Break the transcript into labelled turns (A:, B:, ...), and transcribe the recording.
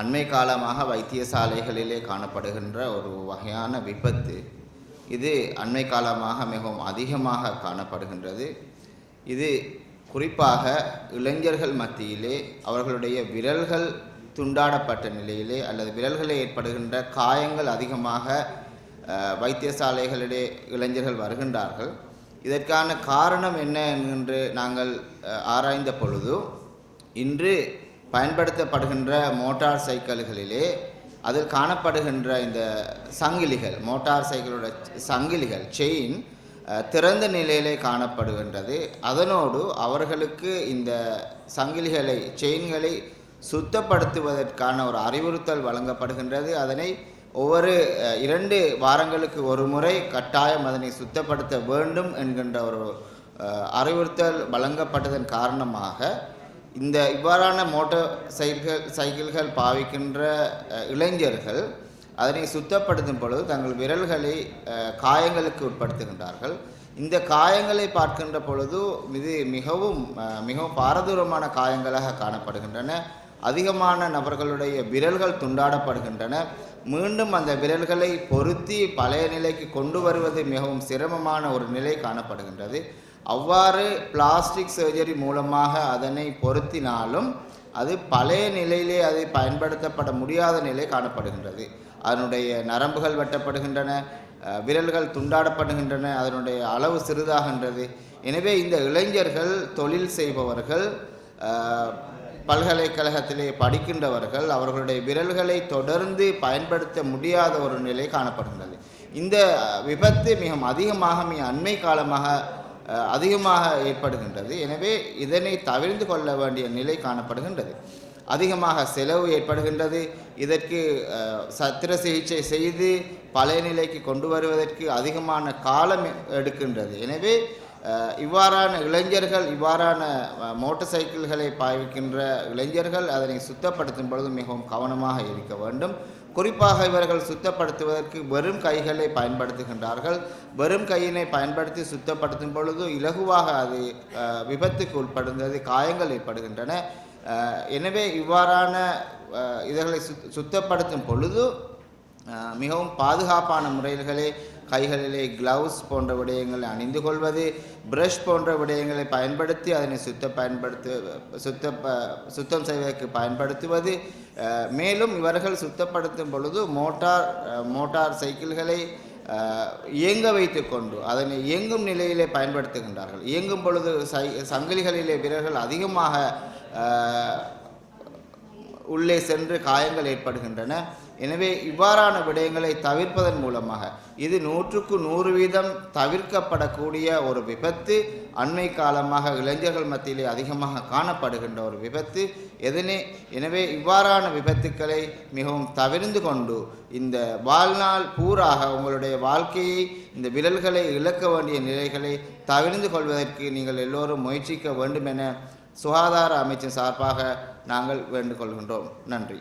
A: அண்மை காலமாக வைத்தியசாலைகளிலே காணப்படுகின்ற ஒரு வகையான விபத்து. இது அண்மை காலமாக மிகவும் அதிகமாக காணப்படுகின்றது. இது குறிப்பாக இளைஞர்கள் மத்தியிலே அவர்களுடைய விரல்கள் துண்டாடப்பட்ட நிலையிலே அல்லது விரல்களில் ஏற்படுகின்ற காயங்கள் அதிகமாக வைத்தியசாலைகளிலே இளைஞர்கள் வருகின்றார்கள். இதற்கான காரணம் என்ன என்று நாங்கள் ஆராய்ந்த பொழுது இன்று பயன்படுத்தப்படுகின்ற மோட்டார் சைக்கிள்களிலே அதில் காணப்படுகின்ற இந்த சங்கிலிகள் மோட்டார் சைக்கிளோட சங்கிலிகள் செயின் திறந்த நிலையிலே காணப்படுகின்றது. அதனோடு அவர்களுக்கு இந்த சங்கிலிகளை செயின்களை சுத்தப்படுத்துவதற்கான ஒரு அறிவுறுத்தல் வழங்கப்படுகின்றது. அதனை ஒவ்வொரு இரண்டு வாரங்களுக்கு ஒரு முறை கட்டாயம் அதனை சுத்தப்படுத்த வேண்டும் என்கின்ற ஒரு அறிவுறுத்தல் வழங்கப்பட்டதன் காரணமாக இந்த இவ்வாறான மோட்டார் சைக்கிள் சைக்கிள்கள் பாவிக்கின்ற இளைஞர்கள் அதனை சுத்தப்படுத்தும் பொழுது தங்கள் விரல்களை காயங்களுக்கு உட்படுத்துகின்றார்கள். இந்த காயங்களை பார்க்கின்ற பொழுது இது மிகவும் மிகவும் பாரதூரமான காயங்களாக காணப்படுகின்றன. அதிகமான நபர்களுடைய விரல்கள் துண்டாடப்படுகின்றன. மீண்டும் அந்த விரல்களை பொருத்தி பழைய நிலைக்கு கொண்டு வருவது மிகவும் சிரமமான ஒரு நிலை காணப்படுகின்றது. அவ்வாறு பிளாஸ்டிக் சர்ஜரி மூலமாக அதனை பொருத்தினாலும் அது பழைய நிலையிலே அது பயன்படுத்தப்பட முடியாத நிலை காணப்படுகின்றது. அதனுடைய நரம்புகள் வெட்டப்படுகின்றன விரல்கள் துண்டாடப்படுகின்றன அதனுடைய அளவு சிறிதாகின்றது. எனவே இந்த இளைஞர்கள் தொழில் செய்பவர்கள் பல்கலைக்கழகத்திலே படிக்கின்றவர்கள் அவர்களுடைய விரல்களை தொடர்ந்து பயன்படுத்த முடியாத ஒரு நிலை காணப்படுகின்றது. இந்த விபத்து மிகவும் அதிகமாக மிக அண்மை காலமாக அதிகமாக ஏற்படுகின்றது. எனவே இதனை தவிர்த்து கொள்ள வேண்டிய நிலை காணப்படுகின்றது. அதிகமாக செலவு ஏற்படுகின்றது. இதற்கு சத்திர சிகிச்சை செய்து பழைய நிலைக்கு கொண்டு வருவதற்கு அதிகமான காலம் எடுக்கின்றது. எனவே இவ்வாறான இளைஞர்கள் இவ்வாறான மோட்டர் மோட்டார் சைக்கிள்களை பாய்விக்கின்ற இளைஞர்கள் அதனை சுத்தப்படுத்தும் பொழுது மிகவும் கவனமாக இருக்க வேண்டும். குறிப்பாக இவர்கள் சுத்தப்படுத்துவதற்கு வெறும் கைகளை பயன்படுத்துகின்றார்கள். வெறும் கையினை பயன்படுத்தி சுத்தப்படுத்தும் பொழுது இலகுவாக அது விபத்துக்கு உட்படுகிறது காயங்கள் ஏற்படுகின்றன. எனவே இவ்வாறான அஹ், இதர்களை சுத் சுத்தப்படுத்தும் பொழுது மிகவும் பாதுகாப்பான முறைகளே கைகளிலே க்ளவுஸ் போன்ற விடயங்களை அணிந்து கொள்வது பிரஷ் போன்ற விடயங்களை பயன்படுத்தி அதனை சுத்த பயன்படுத்து சுத்த சுத்தம் செய்வதற்கு பயன்படுத்துவது மேலும் இவர்கள் சுத்தப்படுத்தும் பொழுது மோட்டார் மோட்டார் சைக்கிள்களை இயங்க வைத்து கொண்டு அதனை இயங்கும் நிலையிலே பயன்படுத்துகின்றார்கள். இயங்கும் பொழுது சை சங்கிலிகளிலே வீரர்கள் அதிகமாக உள்ளே சென்று காயங்கள் ஏற்படுகின்றன. எனவே இவ்வாறான விடயங்களை தவிர்ப்பதன் மூலமாக இது நூற்றுக்கு நூறு வீதம் தவிர்க்கப்படக்கூடிய ஒரு விபத்து அண்மை காலமாக இளைஞர்கள் மத்தியிலே அதிகமாக காணப்படுகின்ற ஒரு விபத்து. எதனே எனவே இவ்வாறான விபத்துக்களை மிகவும் தவிர்ந்து கொண்டு இந்த வாழ்நாள் பூராக உங்களுடைய வாழ்க்கையை இந்த விரல்களை இழக்க வேண்டிய நிலைகளை தவிர்ந்து கொள்வதற்கு நீங்கள் எல்லோரும் முயற்சிக்க வேண்டும் என சுகாதார அமைச்சின் சார்பாக நாங்கள் வேண்டுகொள்கின்றோம். நன்றி.